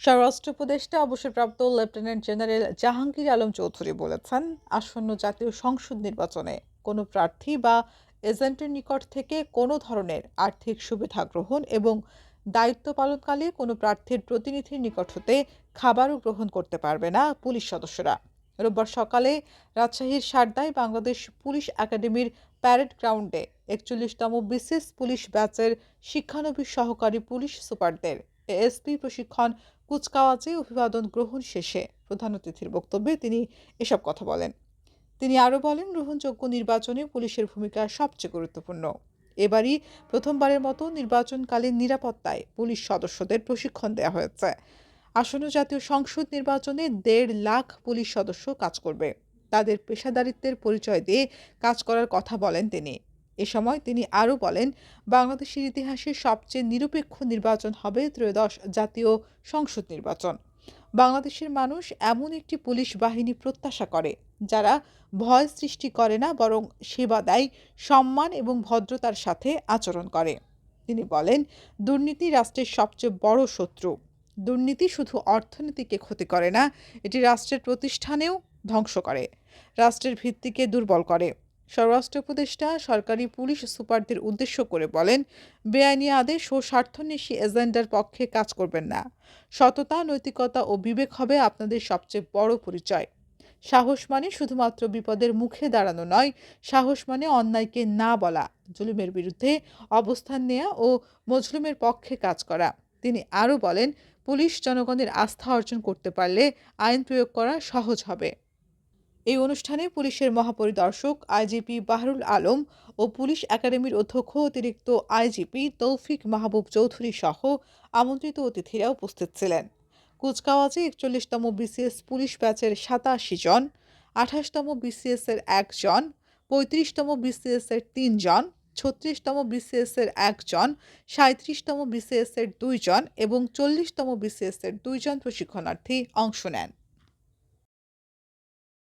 স্বরাষ্ট্র উপদেষ্টা, অবসরপ্রাপ্ত লেফটেন্যান্ট জেনারেল জাহাঙ্গীর আলম চৌধুরী বলেছেন, আসন্ন জাতীয় সংসদ নির্বাচনে কোনো প্রার্থী বা এজেন্টের নিকট থেকে কোনো ধরনের আর্থিক সুবিধা গ্রহণ এবং দায়িত্ব পালনকালে কোনো প্রার্থীর প্রতিনিধির নিকট হতে খাবারও গ্রহণ করতে পারবে না পুলিশ সদস্যরা। রোববার সকালে রাজশাহীর সারদায় বাংলাদেশ পুলিশ একাডেমির প্যারেড গ্রাউন্ডে একচল্লিশতম বিসিএস পুলিশ ব্যাচের শিক্ষানবিশ সহকারী পুলিশ সুপারদের এএসপি প্রশিক্ষণ কুচকাওয়াজে অভিবাদন গ্রহণ শেষে প্রধান অতিথির বক্তব্যে তিনি এসব কথা বলেন। তিনি আরও বলেন, গ্রহণযোগ্য নির্বাচনে পুলিশের ভূমিকা সবচেয়ে গুরুত্বপূর্ণ। এবারই প্রথমবারের মতো নির্বাচনকালীন নিরাপত্তায় পুলিশ সদস্যদের প্রশিক্ষণ দেওয়া হয়েছে। আসন্ন জাতীয় সংসদ নির্বাচনে দেড় লাখ পুলিশ সদস্য কাজ করবে। তাদের পেশাদারিত্বের পরিচয় দিয়ে কাজ করার কথা বলেন তিনি। এ সময় তিনি আরও বলেন, বাংলাদেশের ইতিহাসে সবচেয়ে নিরপেক্ষ নির্বাচন হবে ত্রয়োদশ জাতীয় সংসদ নির্বাচন। বাংলাদেশের মানুষ এমন একটি পুলিশ বাহিনী প্রত্যাশা করে, যারা ভয় সৃষ্টি করে না, বরং সেবা দেয়, সম্মান এবং ভদ্রতার সাথে আচরণ করে। তিনি বলেন, দুর্নীতি রাষ্ট্রের সবচেয়ে বড় শত্রু। দুর্নীতি শুধু অর্থনীতিকে ক্ষতি করে না, এটি রাষ্ট্রের প্রতিষ্ঠানেও ধ্বংস করে। রাষ্ট্রের ভিত্তিকে দুর্বল করে। স্বরাষ্ট্র উপদেষ্টা, সরকারি পুলিশ সুপারদের উদ্দেশ্য করে বলেন, বেআইনি আদেশ ও স্বার্থন্বেষী এজেন্ডার পক্ষে কাজ করবেন না। সততা, নৈতিকতা ও বিবেক হবে আপনাদের সবচেয়ে বড় পরিচয়। সাহস মানে শুধুমাত্র বিপদের মুখে দাঁড়ানো নয়, সাহস মানে অন্যায়কে না বলা, জুলুমের বিরুদ্ধে অবস্থান নেওয়া ও মজলুমের পক্ষে কাজ করা। তিনি আরও বলেন, পুলিশ জনগণের আস্থা অর্জন করতে পারলে আইন প্রয়োগ করা সহজ হবে। এই অনুষ্ঠানে পুলিশের মহাপরিদর্শক আইজিপি বাহরুল আলম ও পুলিশ একাডেমির অধ্যক্ষ অতিরিক্ত আইজিপি তৌফিক মাহবুব চৌধুরী সহ আমন্ত্রিত অতিথিরা উপস্থিত ছিলেন। কুচকাওয়াজে একচল্লিশতম বিসিএস পুলিশ ব্যাচের সাতাশি জন, আঠাশতম বিসিএস এর একজন পঁয়ত্রিশতম বিসিএস এর তিনজন ছত্রিশতম বিসিএস এর একজন সাঁত্রিশতম বিসিএস এর দুইজন এবং চল্লিশতম বিসিএস এর দুইজন প্রশিক্ষণার্থী অংশ নেন।